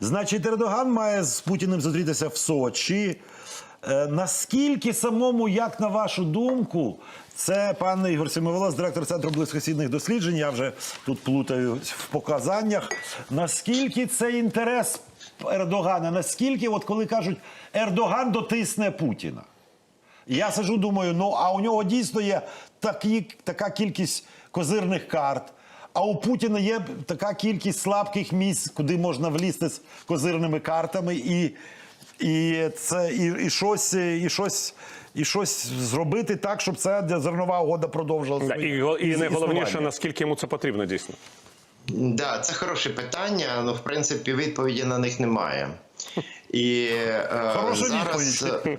Значить, Ердоган має з Путіним зустрітися в Сочі. Е, наскільки самому, як на вашу думку, це пан Ігор Сімоволос, директор центру близькосхідних досліджень. Я вже тут плутаю в показаннях. Наскільки це інтерес Ердогана? Наскільки, от коли кажуть, Ердоган дотисне Путіна? Я сижу, думаю, ну а у нього дійсно є такі, така кількість козирних карт. А у Путіна є така кількість слабких місць, куди можна влізти з козирними картами, і, і це і, і щось, і щось, і щось зробити так, щоб ця зернова угода продовжилася. І, І, і найголовніше, наскільки йому це потрібно дійсно. Да, це хороше питання, але в принципі відповіді на них немає. І е, Хороша зараз, е,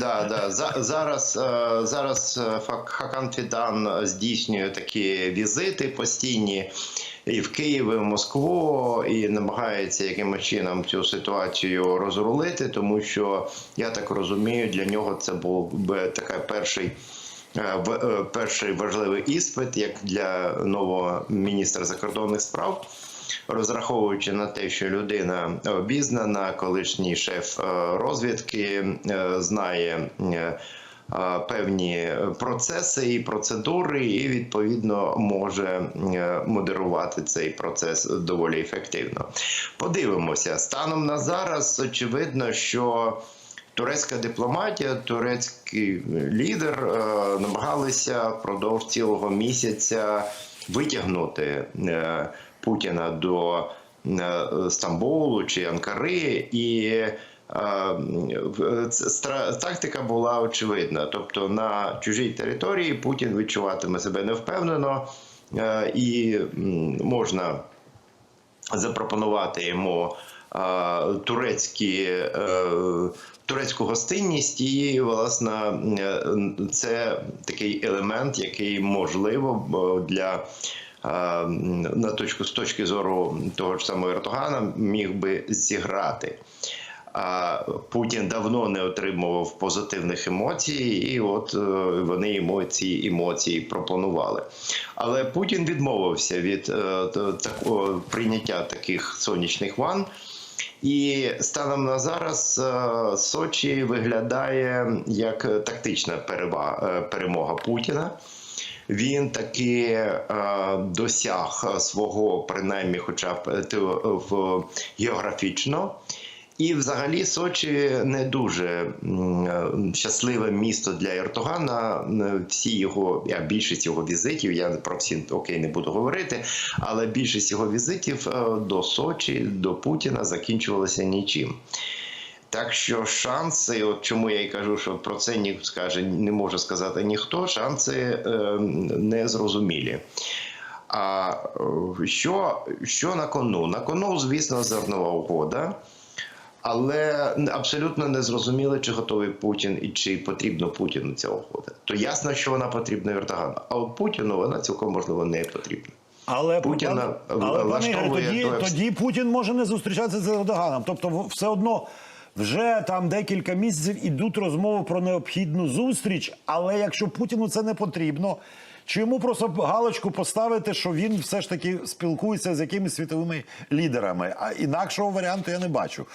да, да, за, зараз, е, зараз Хакан Фідан здійснює такі візити постійні і в Київ, і в Москву, і намагається якимось чином цю ситуацію розрулити, тому що я так розумію, для нього це був би такий перший. Перший важливий іспит як для нового міністра закордонних справ, розраховуючи на те, що людина обізнана, колишній шеф е, розвідки е, знає. е, е, Певні процеси і процедури, і відповідно може е, модерувати цей процес доволі ефективно. Подивимося станом на зараз. Очевидно, що турецька дипломатія, турецький лідер е, намагалися впродовж цілого місяця витягнути е, Путіна до е, Стамбулу чи Анкари і. е, Тактика була очевидна, тобто на чужій території Путін відчуватиме себе невпевнено, е, і можна запропонувати йому турецькі, турецьку гостинність, і власне це такий елемент, який можливо для. На точку з точки зору того ж самого Ердогана міг би зіграти. А Путін давно не отримував позитивних емоцій, і от е, вони йому ці емоції пропонували. Але Путін відмовився від е, такого прийняття таких сонячних ван. І станом на зараз е, Сочі виглядає як тактична перевага, перемога Путіна. Він таки е, досяг свого, принаймні, хоча б е, те- в географічно. І, взагалі, Сочі не дуже е, щасливе місто для Ердогана. Е, Всі його, більшість його візитів, я про всі окей не буду говорити, але більшість його візитів е, до Сочі, до Путіна закінчувалися нічим. Так що шанси, от чому я й кажу, що про це ні скаже, не може сказати ніхто, шанси е, не зрозумілі. А е, що, що на кону? На кону, звісно, зернова угода. Але абсолютно не зрозуміло, чи готовий Путін і чи потрібно Путіну ця угода. То ясно, що вона потрібна Ердогану, а от Путіну вона цілком можливо не потрібна. Але Путіна але, пане тоді, тоді Путін може не зустрічатися з Ердоганом. Тобто, все одно вже там декілька місяців ідуть розмови про необхідну зустріч. Але якщо Путіну це не потрібно, чи йому просто галочку поставити, що він все ж таки спілкується з якимись світовими лідерами? А інакшого варіанту я не бачу.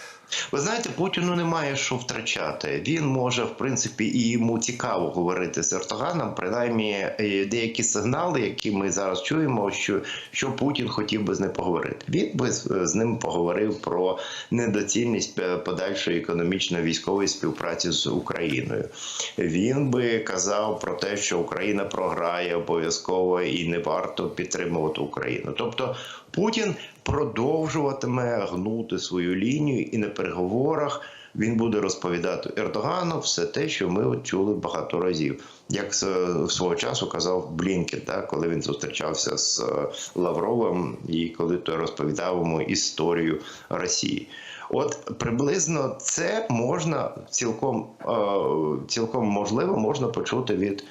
Ви знаєте, Путіну немає що втрачати. Він може, в принципі, і йому цікаво говорити з Ердоганом. Принаймні, е, деякі сигнали, які ми зараз чуємо, що, що Путін хотів би з ним поговорити. Він би з, ним поговорив про недоцільність е, подальшої економічної військової співпраці з Україною. Він би казав про те, що Україна програє обов'язково і не варто підтримувати Україну. Тобто Путін продовжуватиме гнути свою лінію, і на переговорах він буде розповідати Ердогану все те, що ми чули багато разів. Як свого часу казав Блінкен, так, коли він зустрічався з е, Лавровим, і коли той розповідав йому історію Росії. От приблизно це можна цілком, е, цілком можливо можна почути від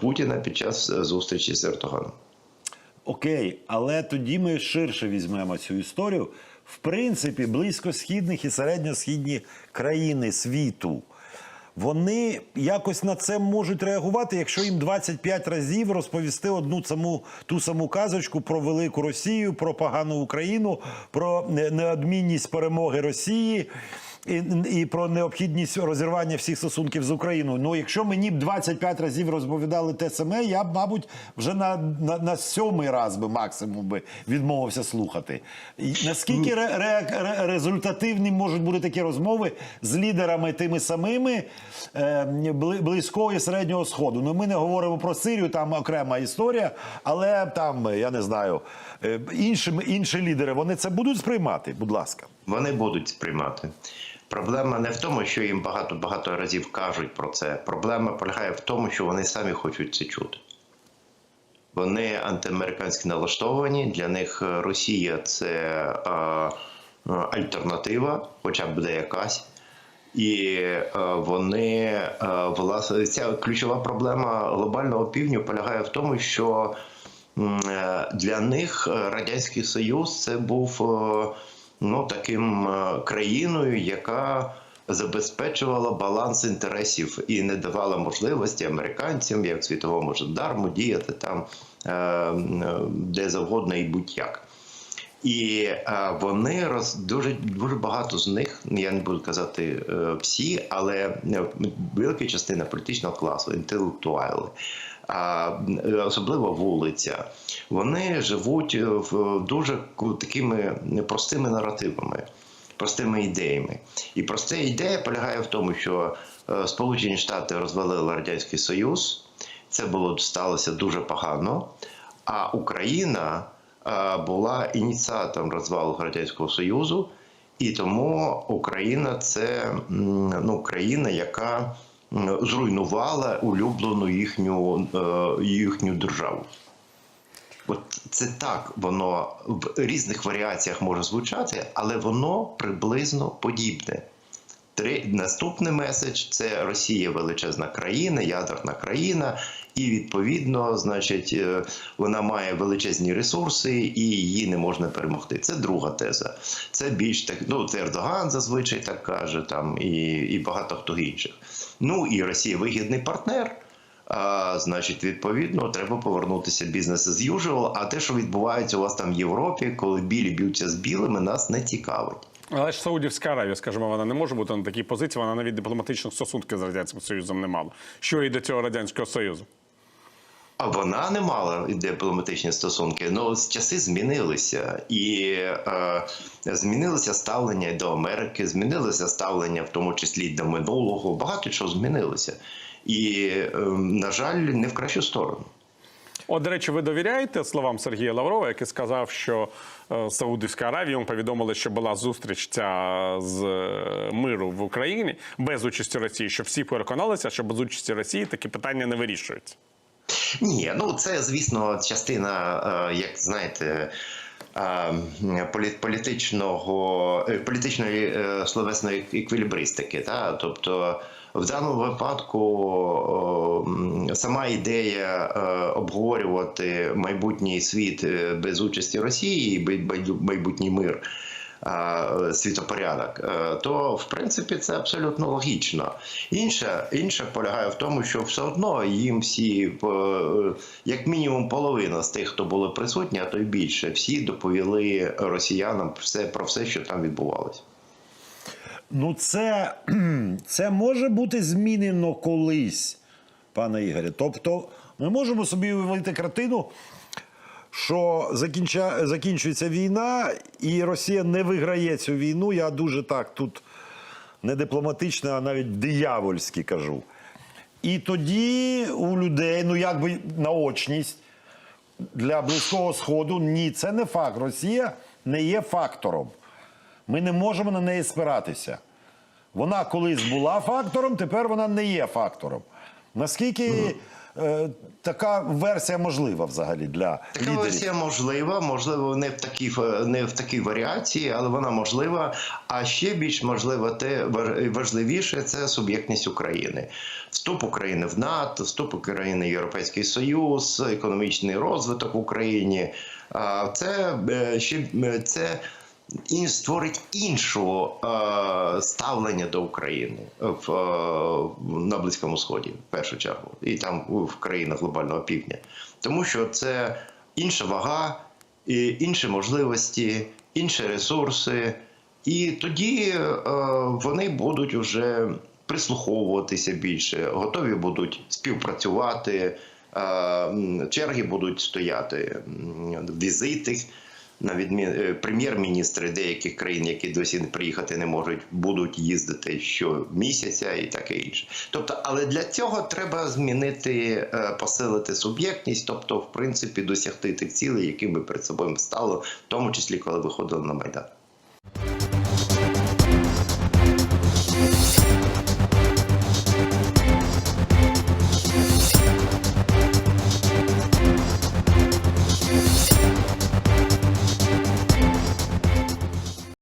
Путіна під час е, зустрічі з Ердоганом. Окей, але тоді ми ширше візьмемо цю історію. В принципі, близькосхідних і середньосхідні країни світу вони якось на це можуть реагувати, якщо їм 25 разів розповісти одну саму ту саму казочку про велику Росію, про погану Україну, про неодмінність перемоги Росії. І, і про необхідність розірвання всіх стосунків з Україною. Ну, якщо мені б 25 разів розповідали те саме, я б, мабуть, вже на, на, на сьомий раз би максимум би відмовився слухати. І наскільки ре, ре, ре- результативні можуть бути такі розмови з лідерами тими самими е, близького і середнього сходу? Ну, ми не говоримо про Сирію, там окрема історія, але там, я не знаю, е, інші, інші лідери вони це будуть сприймати, будь ласка. Вони будуть сприймати. Проблема не в тому, що їм багато багато разів кажуть про це. Проблема полягає в тому, що вони самі хочуть це чути. Вони антиамериканськи налаштовані. Для них е, Росія це е, е, альтернатива, хоча б буде якась. І вони власне ця ключова проблема глобального півдню полягає в тому, що для них радянський союз це був ну таким е, країною, яка забезпечувала баланс інтересів і не давала можливості американцям, як світовому жандарму, діяти там е, де завгодно і будь-як. І е, вони роз дуже дуже багато з них, я не буду казати всі, але велика частина політичного класу, інтелектуали, а е, особливо вулиця, вони живуть е, в дуже такими простими наративами, простими ідеями. І проста ідея полягає в тому, що е, Сполучені Штати розвалили Радянський Союз, це було сталося дуже погано. А Україна була ініціатором розвалу Радянського Союзу, і тому Україна це ну, країна, яка зруйнувала улюблену їхню, е, їхню державу. От це так воно в різних варіаціях може звучати, але воно приблизно подібне. Три наступний меседж це Росія величезна країна, ядерна країна, і відповідно, значить, е, вона має величезні ресурси, і її не можна перемогти. Це друга теза. Це більш так. Ну це Ердоган зазвичай так каже, там і, і багато хто інших. Ну і Росія вигідний партнер. А, значить, відповідно, треба повернутися бізнес as usual, А те, що відбувається у вас там в Європі, коли білі б'ються з білими, нас не цікавить. Але ж Саудівська Аравія, скажімо, вона не може бути на такій позиції, вона навіть дипломатичних стосунків з Радянським Союзом не мала. Що і до цього Радянського Союзу? А вона не мала дипломатичні стосунки. Ну часи змінилися, і е, змінилося ставлення до Америки, змінилося ставлення, в тому числі до минулого. Багато чого змінилося, і е, на жаль, не в кращу сторону. От, до речі, ви довіряєте словам Сергія Лаврова, який сказав, що е, Саудівська Аравія йому повідомили, що була зустріч ця з е, миру в Україні без участі Росії, що всі переконалися, що без участі Росії такі питання не вирішуються. Ні, ну це звісно частина, е, як знаєте. Політичного політичної словесної еквілібристики, та тобто в даному випадку сама ідея е, обговорювати майбутній світ е, без участі Росії, майбутній мир е, світопорядок, е, то в принципі це абсолютно логічно. Інше, інше полягає в тому, що все одно їм всі, е, як мінімум, половина з тих, хто були присутні, а то й більше, всі доповіли росіянам все про все, що там відбувалося. Ну, це, це може бути змінено колись, пане Ігорі. Тобто, ми можемо собі уявити картину, що закінча, закінчується війна, і Росія не виграє цю війну. Я дуже так тут не дипломатично, а навіть диявольськи кажу. І тоді у людей, ну якби наочність для Близького Сходу, ні, це не факт. Росія не є фактором. Ми не можемо на неї спиратися. Вона колись була фактором, тепер вона не є фактором. Наскільки е, така версія можлива взагалі для Така лідерів? версія можлива, можливо, не в такій не в такій варіації, але вона можлива. А ще більш можливо, те важ- важливіше це суб'єктність України, вступ України в НАТО, вступ України в Європейський Союз, економічний розвиток в Україні. Це е, ще е, це. І створить іншу е, ставлення до України в, е, на Близькому Сході, в першу чергу, і там в країнах глобального півдня. Тому що це інша вага, і інші можливості, інші ресурси. І тоді е, вони будуть вже прислуховуватися більше, готові будуть співпрацювати, е, черги будуть стояти, візити. На відмін е, прем'єр-міністри деяких країн, які досі приїхати не можуть, будуть їздити щомісяця і таке інше. Тобто, але для цього треба змінити, е, посилити суб'єктність, тобто, в принципі, досягти тих цілей, які ми перед собою стало, в тому числі коли виходили на майдан.